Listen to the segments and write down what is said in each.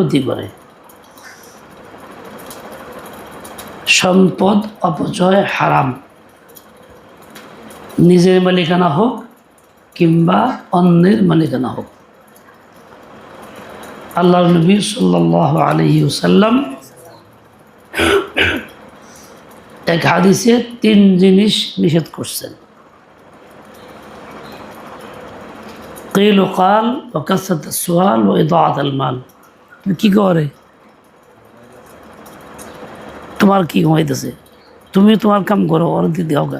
ক্ষতি করে সম্পদ অপচয় হারাম নিজের মালিকানা হোক কিংবা অন্যের মালিকানা হোক আল্লাহ নবী সাল্লাহ আলহি সাল্লাম এক হাদিসে তিন জিনিস নিষেধ করছেন قيل قال وكثرة السؤال وإضاعة المال তুমি কি করে? তোমার কি হইতেছে? তুমি তোমার কাম করো ওর দিদি হোক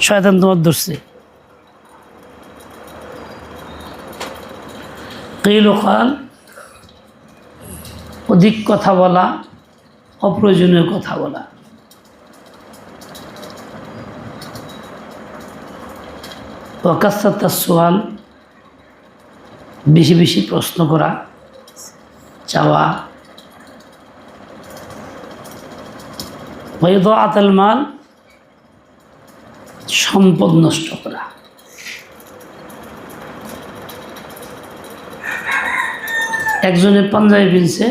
শয়তান তোমার ধরছে। লোকাল অধিক কথা বলা, অপ্রয়োজনীয় কথা বলা। ওয়াকাস্তার সোয়াল বেশি বেশি প্রশ্ন করা, চাওয়া। বৈধ আতাল মাল, সম্পদ নষ্ট করা। একজনের পাঞ্জাবি পিনছে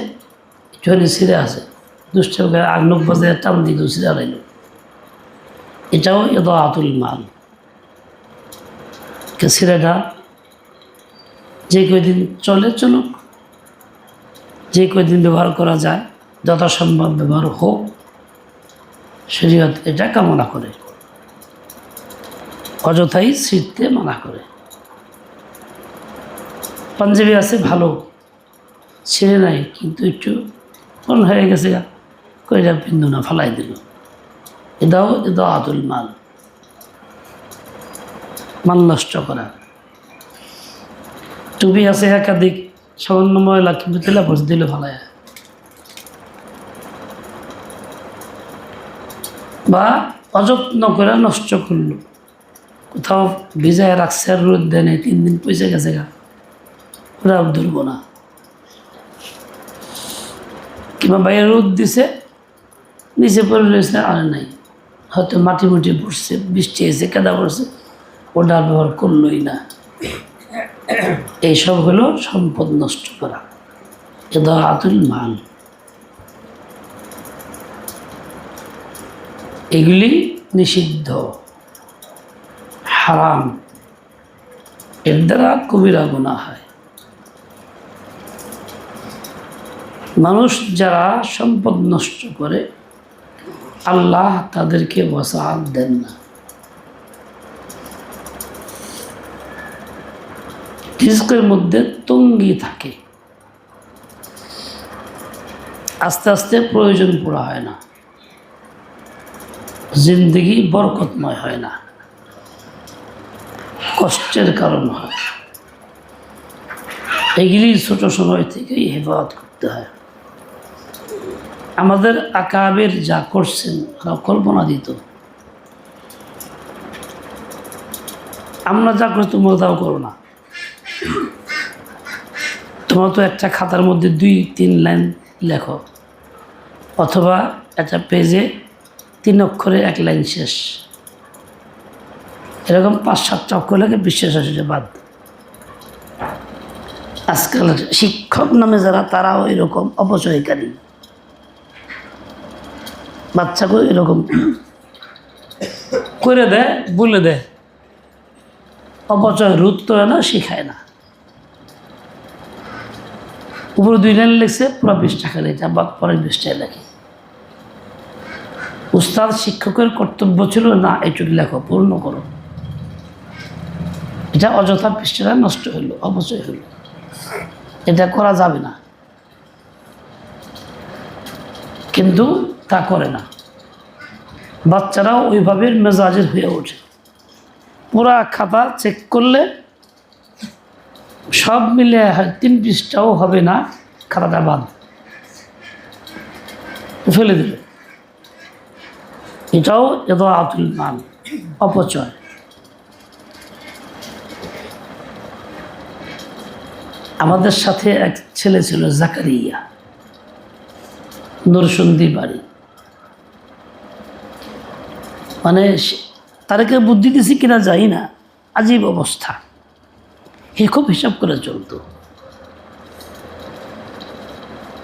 একটুখানি ছিঁড়ে আছে। দুষ্টের গায়ে আগনক বাজে টান দিল ছিঁড়ে আড়াইল এটাও এত আতুল মাল ছিঁড়েটা যে কয়দিন চলে চলুক, যে কয়দিন ব্যবহার করা যায়, যথাসম্ভব ব্যবহার হোক, শরীয়ত এটা কামনা করে। অযথাই ছিঁড়তে মানা করে। পাঞ্জাবি আছে, ভালো। ছেড়ে নাই, কিন্তু একটু কোন হয়ে গেছে কইরা বিন্দু না, ফালাই দিল। এটাও এটাও আতুল মাল। মাল নষ্ট করা। টুপি আছে একাধিক সামান্য ময়লা, কিন্তু তেলা পড়ছে দিল ফালায় বা অযত্ন করে নষ্ট করল। কোথাও ভিজায় রাখছে আর রোদ দেয় নাই, তিন দিন পয়সা গেছে গা। ওরা ধরবো না। কিংবা বাইরে রোদ দিছে, নিচে পড়ে রয়েছে আর নাই। হয়তো মাটি মুটি পড়ছে বৃষ্টি এসে কেদা পড়ছে ওটা ব্যবহার করলোই না। এইসব হলো সম্পদ নষ্ট করা। এদা আতুল মাল। এগুলি নিষিদ্ধ। হারাম। এর দ্বারা কবিরা গুণা হয়। মানুষ যারা সম্পদ নষ্ট করে, আল্লাহ তাদেরকে বসাত দেন না। রিস্কের মধ্যে তঙ্গি থাকে। আস্তে আস্তে প্রয়োজন পুরা হয় না। জিন্দগি বরকতময় হয় না। কষ্টের কারণ হয়। এগুলি ছোট সময় থেকেই হেফাজত করতে হয়। আমাদের আকাবের যা করছেন কল্পনা দিত আমরা যা করি তোমরা তাও করো না। তোমার তো একটা খাতার মধ্যে দুই, তিন লাইন লেখো। অথবা একটা পেজে তিন অক্ষরে এক লাইন শেষ। এরকম পাঁচ সাতটা অক্ষর লেখে বিশ্বাস আছে বাদ। আজকাল শিক্ষক নামে যারা, তারাও এরকম অপচয়কারী। বাচ্চাকে এরকম করে দেয়, বলে দেয়। অপচয় রোধ করে না, শিখায় না। উপরে দুই লাইন লিখছে, পুরো বিশ টাকা লেখে আবার পরে বিশ টাকা লেখে। উস্তাদ শিক্ষকের কর্তব্য ছিল, না এইটুকু লেখো, পূর্ণ করো। এটা অযথা পৃষ্ঠটা নষ্ট হইল, অপচয় হইল। এটা করা যাবে না। কিন্তু তা করে না। বাচ্চারাও ওইভাবে মেজাজের হয়ে ওঠে। পুরা খাতা চেক করলে সব মিলে তিন পৃষ্ঠাও হবে না, খাতাটা বাদ। ফেলে দিল। এটাও এত আতুল মান অপচয়। আমাদের সাথে এক ছেলে ছিল, জাকারিয়া, নরসন্দি বাড়ি। মানে তাদেরকে বুদ্ধি দিছি কিনা যাই না, আজীব অবস্থা। এ খুব হিসাব করে চলতো।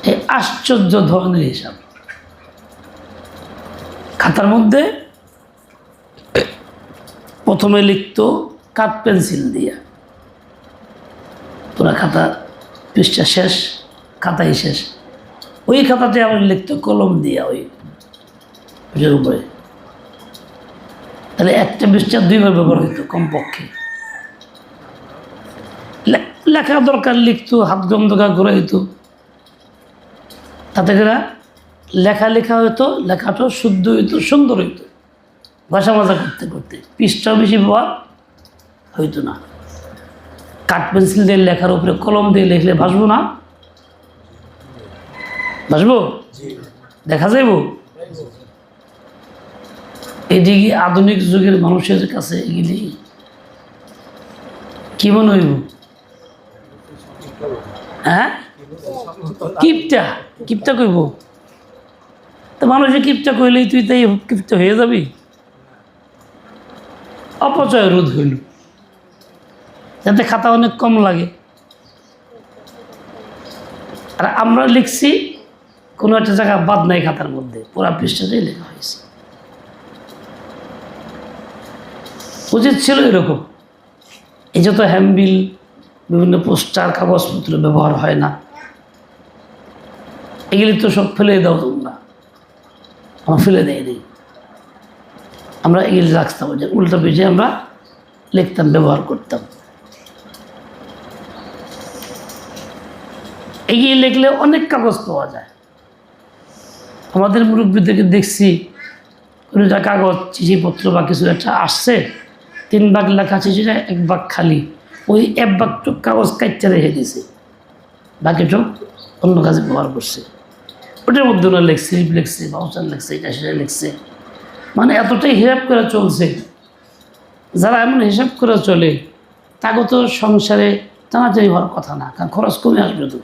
এই আশ্চর্য ধরনের হিসাব। খাতার মধ্যে প্রথমে লিখতো কাঠ পেন্সিল দিয়া। পুরা খাতা পৃষ্ঠা শেষ, খাতাই শেষ। ওই খাতাতে আবার লিখতো কলম দিয়া ওই উপরে। তাহলে একটা পৃষ্ঠা দুইবার ব্যবহার হইতো কমপক্ষে। লেখা দরকার লিখতো হাত গন্ধকা করে হইতো তাতে করে লেখা লেখা হইতো লেখাটাও শুদ্ধ হইতো সুন্দর হইতো। ভাষা মাজা করতে করতে। পৃষ্ঠাও বেশি ব্যবহার হইতো না। কাঠ পেন্সিল দিয়ে লেখার উপরে কলম দিয়ে লিখলে ভাসবো না? ভাসবো? দেখা যাইব? এদিকে আধুনিক যুগের মানুষের কাছে এগুলি কি মনে হইব? হ্যাঁ? কিপটা কিপটা কইব? তো মানুষে কিপটা কইলেই তুই তাই কিপটা হয়ে যাবি? অপচয় রোধ হইল। যাতে খাতা অনেক কম লাগে। আর আমরা লিখছি, কোনো একটা জায়গা বাদ নাই খাতার মধ্যে। পুরা পৃষ্ঠাতেই লেখা হয়েছে। উচিত ছিল এরকম। এই যত হ্যান্ডবিল বিভিন্ন পোস্টার, কাগজপত্র ব্যবহার হয় না। এগুলি তো সব ফেলে দাও তোমরা আমরা ফেলে দেয় নেই। আমরা এগুলি রাখতাম, যে উল্টা পিঠে আমরা লিখতাম, ব্যবহার করতাম। এগিয়ে লিখলে অনেক কাগজ পাওয়া যায়। আমাদের মুরব্বীদেরকে দেখছি, কোনো একটা কাগজ, চিঠিপত্র বা কিছু একটা আসছে, তিন ভাগ লেখা চিঠিটা এক ভাগ খালি। ওই এক ভাগটুক কাগজ কাটতে রেখে দিয়েছে বাকিটুক অন্য কাজে ব্যবহার করছে। ওটার মধ্যে ওরা লেখছে লেখছে বাউচার লেখছে, এটা সেটা লিখছে। মানে এতটাই হিসাব করে চলছে। যারা এমন হিসাব করে চলে, তাকে তো সংসারে টানাটানি হওয়ার কথা না, কারণ খরচ কমে আসবে তো।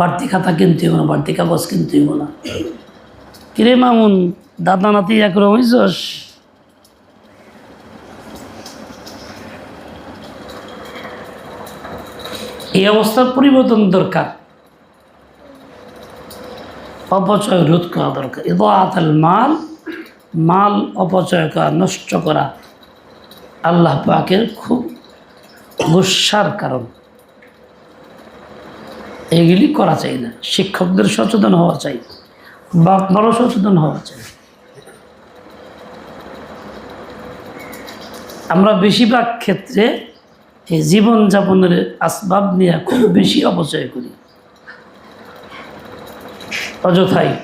বাড়তি খাতা কিনতে হইব না, বাড়তি কাগজ কিনতে হইব না। কিরে মামুন, দাদা নাতি একরম হইছস? এই অবস্থার পরিবর্তন দরকার। অপচয় রোধ করা দরকার। আতাল মাল মাল অপচয় করা, নষ্ট করা আল্লাহ পাকের খুব গুসার কারণ। এগুলি করা চাই না। শিক্ষকদের সচেতন হওয়া চাই। বাপ মারও সচেতন হওয়া চাই। আমরা বেশিরভাগ ক্ষেত্রে এই জীবনযাপনের আসবাব নিয়ে খুব বেশি অপচয় করি। অযথাই।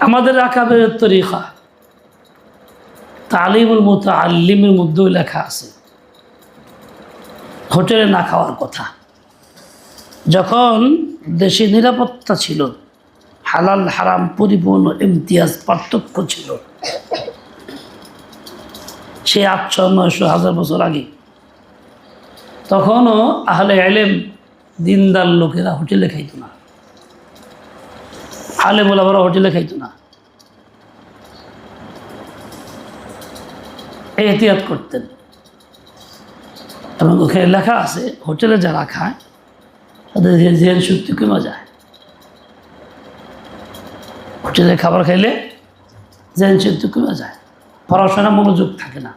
আমাদের আকাবের তরিকা, তালিমুল মতো আল্লিমের মধ্যেও লেখা আছে। হোটেলে না খাওয়ার কথা। যখন দেশে নিরাপত্তা ছিল, হালাল, হারাম, পরিপূর্ণ ইমতিয়াজ পার্থক্য ছিল সে আটশো, নয়শো, হাজার বছর আগে। তখনও আহলে আলেম দিনদার লোকেরা হোটেলে খাইতো না। আলে মোলাবারা হোটেলে খাইতো না। এহতিয়াত করতেন। এবং ওখানে লেখা আছে, হোটেলে যারা খায়, তাদের জেন শক্তি কমে যায়। হোটেলে খাবার খাইলে জেন শক্তি কমে যায়। পড়াশোনা মনোযোগ থাকে না।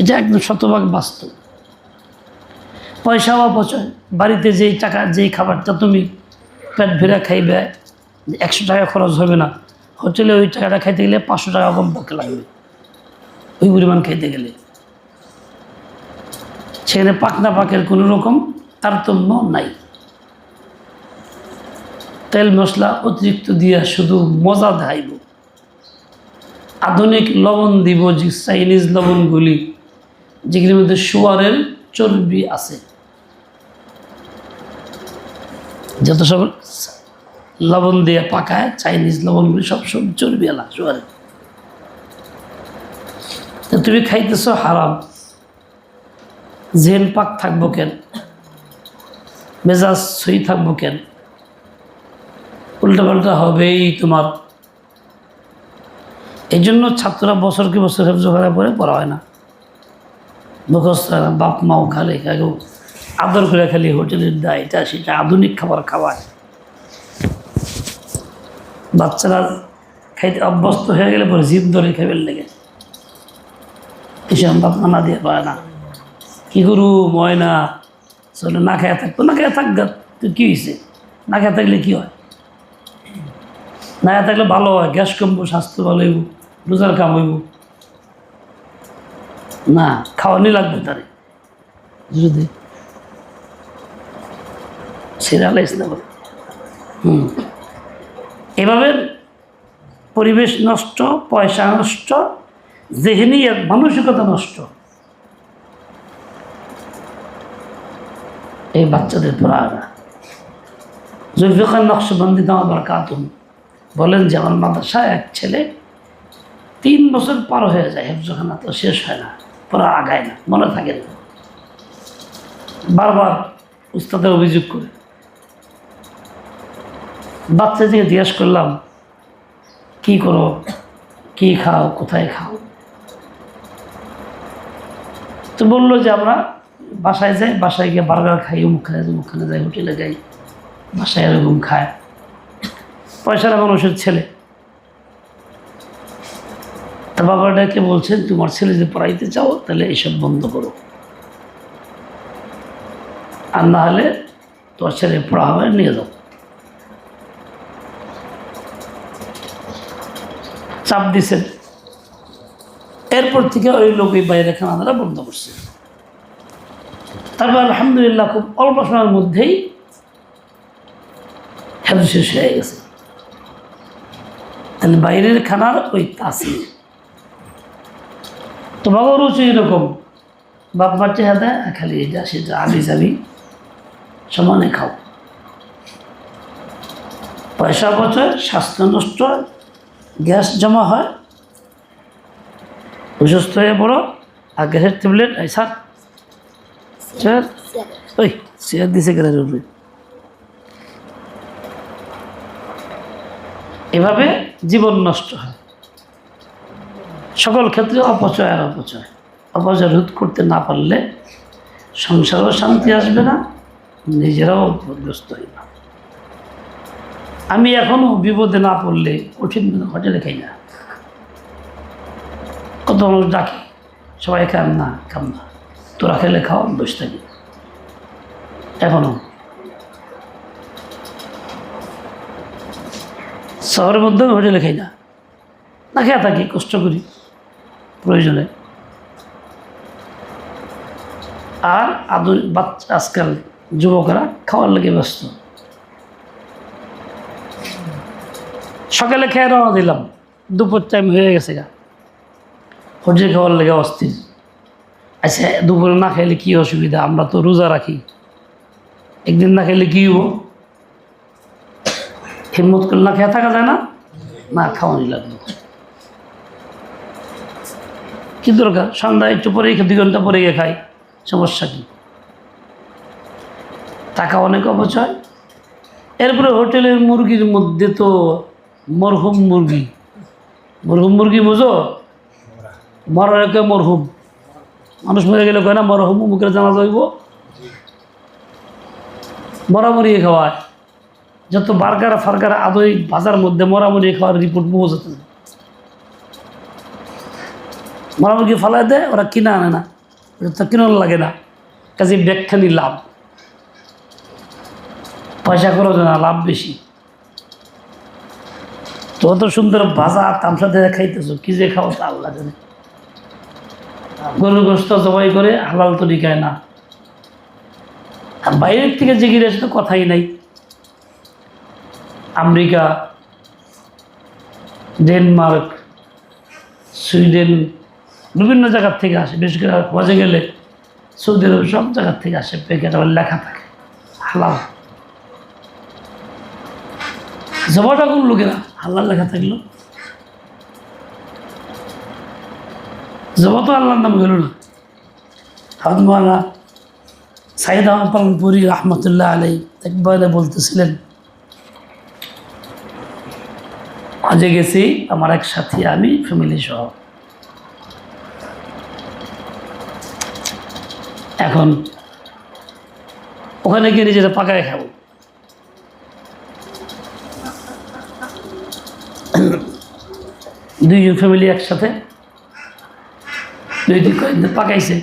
এটা একদম শতভাগ বাস্তব। পয়সাও অপচয়, বাড়িতে যেই টাকা, যেই খাবারটা তুমি পেট ভেরা খাইবে, একশো টাকা খরচ হবে না। হোটেলে ওই টাকাটা খাইতে গেলে পাঁচশো টাকা কম কমপক্ষে লাগবে, ওই পরিমাণ খাইতে গেলে। সেখানে পাকনা পাকের কোনো রকম তারতম্য নাই। তেল মশলা অতিরিক্ত দিয়া শুধু মজা দেখাইব। আধুনিক লবণ দিব যে চাইনিজ লবণগুলি। যেগুলির মধ্যে শুয়ারের চর্বি আছে। যত সব লবণ দিয়ে পাকায়, চাইনিজ লবণগুলি সব সব চর্বি আলা শুয়ারের তুমি খাইতেছ হারাম। জেন পাক থাকব কেন? মেজাজ সই থাকব কেন? উল্টা পাল্টা হবেই তোমার। এই জন্য ছাত্ররা বছরকে বছর হেফজ করা পরে পড়া হয় না। মুখস্থ বাপ মাও খালে কাকেও আদর করে খালি হোটেলের দেয়, এটা সেটা আধুনিক খাবার খাওয়ায় বাচ্চারা খাইতে অভ্যস্ত হয়ে গেলে পরে জিদ ধরে খাইবেন লেগে এসব বাপ মানা দিয়ে পায় না। কি করু, ময়না? চলে না খেয়ে থাকতো, না খেয়ে থাক তুই কী হয়েছে না খেয়ে থাকলে কী হয়? না খেয়ে থাকলে ভালো হয়, গ্যাস কমবো, স্বাস্থ্য ভালো হইব, রোজার কাম হইব। না খাওয়ানি লাগবে তারে। যদি। সিরিয়াল ইসলাম হুম। এভাবে পরিবেশ নষ্ট পয়সা নষ্ট জেহেনি মানসিকতা নষ্ট। এই বাচ্চাদের পড়া না। জুলফিকার নকশবন্দি দামা বরকাতুম বলেন যে আমার মাদ্রাসায় এক ছেলে তিন বছর পার হয়ে যায় হেফজখানা তো শেষ হয় না। পড়া আগায় না, মনে থাকে না। বারবার উস্তাদের অভিযোগ করে। বাচ্চা থেকে জিজ্ঞেস করলাম, কি করো? কি খাও? কোথায় খাও? তো বলল যে আমরা বাসায় যাই, বাসায় গিয়ে বার্গার খাই, অমুক খাই, অমুক খানে যাই হোটেলে যাই, বাসায় এরকম খায়। পয়সার মানুষের ছেলে। তা বাবা ডাকে বলছেন, তোমার ছেলে যদি পড়াইতে চাও, তাহলে এইসব বন্ধ করো। আর না হলে তোমার ছেলে পড়া হবে, নিয়ে যাও। চাপ দিছেন। এরপর থেকে ওই লোক এই বাইরে খানাদারা বন্ধ করছে। তারপর আলহামদুলিল্লাহ খুব অল্প সময়ের মধ্যেই হেলথ শেষ হয়ে গেছে। তাহলে বাইরের খানার ওই তাসির। তো বাবার রুচি এরকম। বাপ বাচ্চা হাতে খালি এটা সেটা আবি যাবি সমানে খাও। পয়সা বছর স্বাস্থ্য নষ্ট, গ্যাস জমা হয়। অসুস্থ হয়ে পড়ো, আর গ্যাসের ট্যাবলেট, এই স্যার স্যার, ওই চেয়ার দিছে গ্যাসের উপরে এভাবে জীবন নষ্ট হয়। সকল ক্ষেত্রে অপচয় আর অপচয়। অপচয় রোধ করতে না পারলে সংসারও শান্তি আসবে না, নিজেরাও বিপদগ্রস্ত হই না আমি এখনও বিপদে না পড়লে কঠিন হোটেলে খাই না। কত মানুষ ডাকে, সবাই খান না খাম না। তোরা খেলে খাও বসে থাকি। এখনও শহরের মধ্যে হোটেলে খাই না। না খেয়ে থাকি, কষ্ট করি। প্রয়োজনে। আর আধুনিক বাচ্চা আজকাল যুবকরা খাওয়ার লেগে ব্যস্ত। সকালে খেয়ে রওনা দিলাম। দুপুর টাইম হয়ে গেছে গা। হোটেল খাওয়ার লেগে অস্থির। আচ্ছা দুপুরে না খাইলে কী অসুবিধা? আমরা তো রোজা রাখি। একদিন না খাইলে কী হব হিম্মত করলে না খেয়ে থাকা যায় না? না খাওয়ানি লাগবে। কি দরকার? সন্ধ্যায় একটু পরে দুই ঘণ্টা পরে গিয়ে খাই। সমস্যা কি? টাকা অনেক অপচয়। এরপরে হোটেলের মুরগির মধ্যে তো মরহুম মুরগি। মরহুম মুরগি বুঝো? মরার একে মরহুম। মানুষ মরে গেলে কয় না, মরহুম মুখের জানা যাইব মরামরি খাওয়ায়। যত বার্গার ফার্গার আদৈ বাজার মধ্যে মরামরি খাওয়ার রিপোর্ট পৌঁছাতে মরামুরগি ফালাই দেয়, ওরা কিনা আনে না। ওটা তো কিনার লাগে না। কাজে ব্যাখ্যানি লাভ। পয়সা খরচ না, লাভ বেশি। তো অত সুন্দর ভাজা তামসা দিয়ে খাইতেছো, কি যে খাও তা আল্লাহ জানে। গরু গোস্ত জবাই করে হালাল তরিকায় না। আর বাইরের থেকে যে গিরে তো কথাই নাই। আমেরিকা, ডেনমার্ক, সুইডেন বিভিন্ন জায়গার থেকে আসে। বিশেষ করে হজে গেলে সৌদি আরব সব জায়গার থেকে আসে প্যাকেট আবার লেখা থাকে। হালাল। জবাটা কোন লোকেরা? হাল্লার লেখা থাকল। জবা তো আল্লাহর নাম গেল না। হাতমালা সাইদ আহমদ পালনপুরি রহমতুল্লাহ আলাই একবারে বলতেছিলেন আজে গেছি, আমার এক সাথী, আমি ফ্যামিলি সহ। এখন ওখানে গিয়ে নিজেরা পাকায় খাব। দুইজন ফ্যামিলি একসাথে। দুই দিন কয়েকদিন পাকাইছে।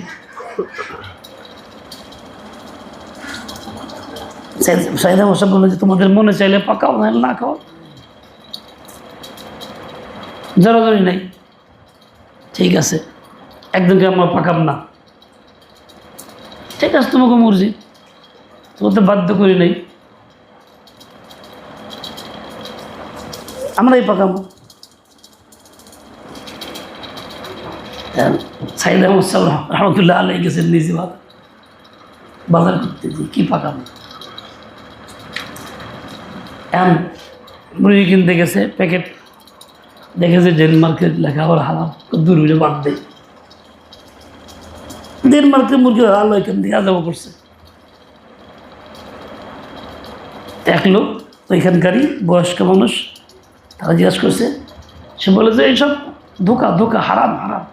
সাইদা মশা বলল যে, তোমাদের মনে চাইলে পাকাও, না না খাও। জড়াজড়ি নাই। ঠিক আছে একদিনকে আমরা পাকাম না। ঠিক আছে, তোমাকে মর্জি তোমাকে বাধ্য করি নাই। আমরাই পাকাবো। সাইদ আহমদ সাহেব রহমতুল্লাহ আলাই গেছেন নিজে বাজার করতে যে কী পাকাবো? এখন মুরগি কিনতে গেছে, প্যাকেট। দেখেছে ডেনমার্কের লেখা আবার হালাল দূর বাদ দেয়। ডেনমার্কের মুরগি হালাল এখান থেকে আজাবো করছে এক এখানকারই বয়স্ক মানুষ, তারা জিজ্ঞাসা করছে, সে বলে যে এইসব ধোকা ধোকা, হারাম হারাম।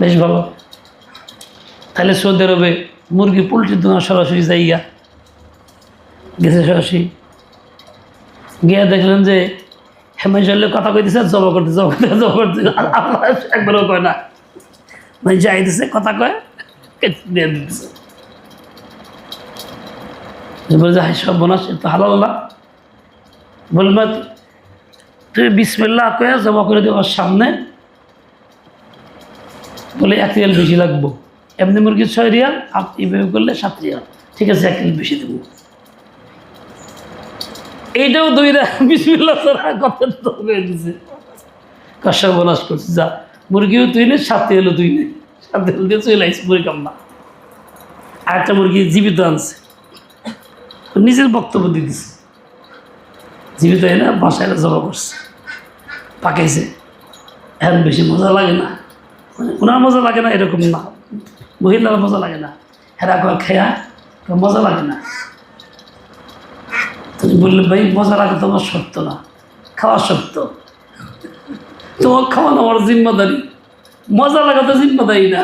বেশ ভালো। তাহলে সৌদি আরবে মুরগি পোলট্রির দোকান সরাসরি যাইয়া গেছে সরাসরি। গিয়া দেখলেন যে হেমেশালে কথা কইতেছে জমা করতে জমা করতে জমা করতে আল্লাহ একবারও কয় না। মানে যাইতেছে কথা কয় কেটে দিয়ে দিতেছে। বলে হাই সব তো হালাল না। বলবে তুই বিসমিল্লাহ কয়ে জমা করে দেওয়ার সামনে। বলে, এক রিয়াল বেশি লাগবো। এমনি মুরগি ছয় রিয়াল, আপ, এইভাবে করলে সাত রিয়াল। ঠিক আছে, এক রিয়াল বেশি দেবো। এইটাও দুই রা বিসমিল্লা কথা তো হয়ে দিছে কষা বোনাস করছে, যা। মুরগিও তুই নে, সাথে এলো তুই নে। সাথে এলো দিয়ে চলে আইস মুরগি কাম্মা আর একটা মুরগি জীবিত আনছে। নিজের বক্তব্য দিয়ে দিছে। জীবিত এনে বাসায় জমা করছে। পাকাইছে। এখন বেশি মজা লাগে না। মানে ওনার মজা লাগে না, এরকম না। মহিলার মজা লাগে না। হেরা কয়, খেয়া মজা লাগে না? তুমি বললে, ভাই, মজা লাগে তোমার সত্য না। খাওয়া সত্য। তোমার খাওয়ানো আমার জিম্মাদারি। মজা লাগাতে জিম্মাদারি না।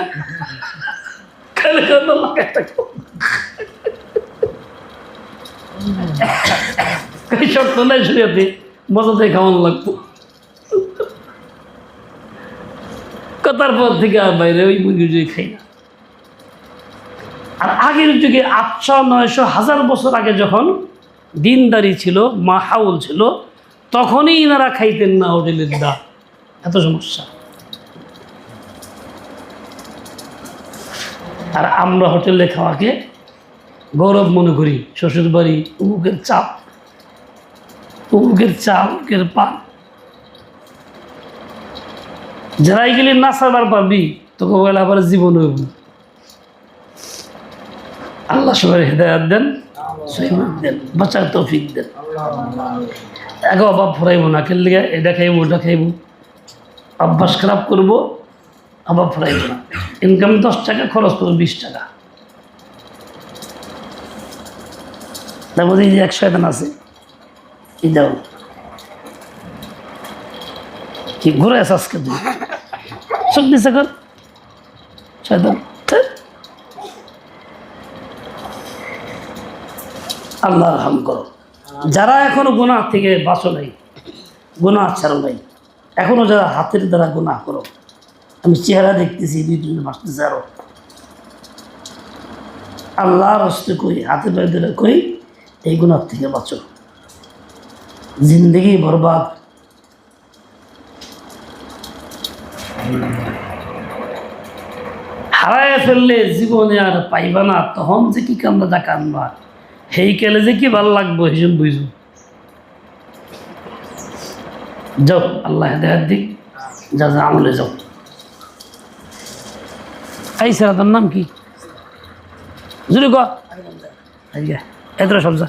খাওয়ানো লাগতো পর থেকে আর বাইরে ওই মুরগি খাই না। আর আগের যুগে আটশো নয়শো হাজার বছর আগে যখন দিনদারি ছিল মাহাউল ছিল, তখনই ইনারা খাইতেন না হোটেলের দা এত সমস্যা। আর আমরা হোটেলে খাওয়াকে গৌরব মনে করি শ্বশুর বাড়ি উমুকের চাপ উমুকের চা উমুকের পান। যারাই গেলে না সাবার পাবি, তোকে বলে আবার জীবন হইব। আল্লাহ সবাই হেদায়াত দেন দেন, বাঁচার তৌফিক দেন। একে অভাব ফুরাইব না খেললে এটা খাইব, ওটা খাইব। অভ্যাস খারাপ করব আবার ফুরাইব না। ইনকাম দশ টাকা, খরচ করব বিশ টাকা। তার মধ্যে এই যে একশো এখানে আছে, এই দাও। কি ঘুরে আস আজকে তুই? চোখ দিছে কর। আল্লাহ হাম করো। যারা এখনও গুনাহ থেকে বাঁচো নাই, গুনাহ ছাড়ো নাই। এখনও যারা হাতের দ্বারা গুনাহ করো, আমি চেহারা দেখতেছি, দুই দিন বাঁচতেছে আরও। আল্লাহ রস্তে কই হাতে পায়ে ধরে কই এই গুনার থেকে বাঁচো। জিন্দগি বরবাদ। হারায় ফেললে জীবনে আর পাইবা না, তখন যে কি কান্দা যা কান্দবা সেই কেলে যে কি ভালো লাগবো হিসেব বুঝব। যাও আল্লাহ হেদায়াত দিক, যা যা আমলে যাও এই স্যার তার নাম কি? জুড়ি কে। এত সব যা।